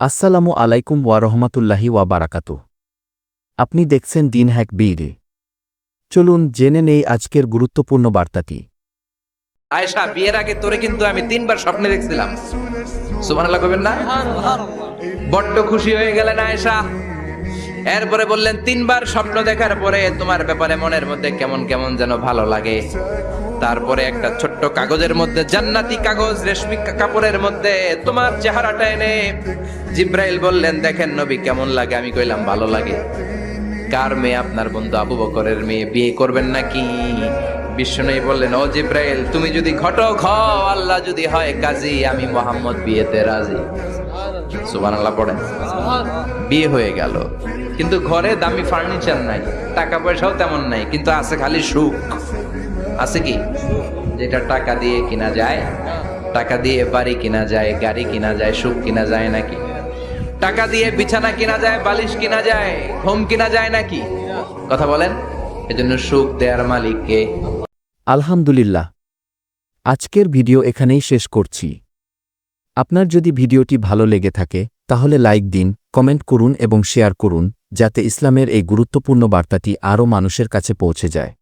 আসসালামু আলাইকুম ওয়া রহমাতুল্লাহি ওয়া বারাকাতু আপনি দেখছেন দিন হ্যাক বীরে। চলুন জেনে নেই আজকের গুরুত্বপূর্ণ বার্তাটি। আয়েশা, বিয়ের আগে তোরে কিন্তু আমি তিনবার স্বপ্নে দেখছিলাম। সুবহানাল্লাহ কবেন না? বড্ড খুশি হয়ে গেলেন আয়েশা। এরপরে বললেন, তিনবার স্বপ্ন দেখার পরে তোমার ব্যাপারে মনের মধ্যে কেমন কেমন যেন ভালো লাগে। তারপরে একটা ছোট্ট কাগজের মধ্যে, জান্নাতি কাগজ, রেশমি কাপড়ের মধ্যে তোমার চেহারাটা এনে জিব্রাইল বললেন, দেখেন নবী, কেমন লাগে? আমি কইলাম, ভালো লাগে। কার মেয়ে? আপনার বন্ধু আবু বকরের মেয়ে। বিয়ে করবেন নাকি? বিষ্ণুই বললেন, ও জিব্রাইল, তুমি যদি ঘটক হও, আল্লাহ যদি হয় কাজী, আমি মোহাম্মদ বিয়েতে রাজি। সুবহানাল্লাহ, পড়েন। বিয়ে হয়ে গেল। কিন্তু ঘরে দামি ফার্নিচার নাই, টাকা পয়সাও তেমন নাই, কিন্তু আছে খালি সুখ। আছে কি? যেটা টাকা দিয়ে কিনা যায়, টাকা দিয়ে বাড়ি কিনা যায়, গাড়ি কিনা যায়, সুখ কিনা যায় নাকি? টাকা দিয়ে বিছানা কিনা যায়, বালিশ কিনা যায়, ঘুম কিনা যায় নাকি? কথা বলেন, এজন্য সুখ দেয়ার মালিককে। আলহামদুলিল্লাহ। আজকের ভিডিও এখানেই শেষ করছি। আপনার যদি ভিডিওটি ভালো লেগে থাকে, তাহলে লাইক দিন, কমেন্ট করুন এবং শেয়ার করুন, যাতে ইসলামের এই গুরুত্বপূর্ণ বার্তাটি আরও মানুষের কাছে পৌঁছে যায়।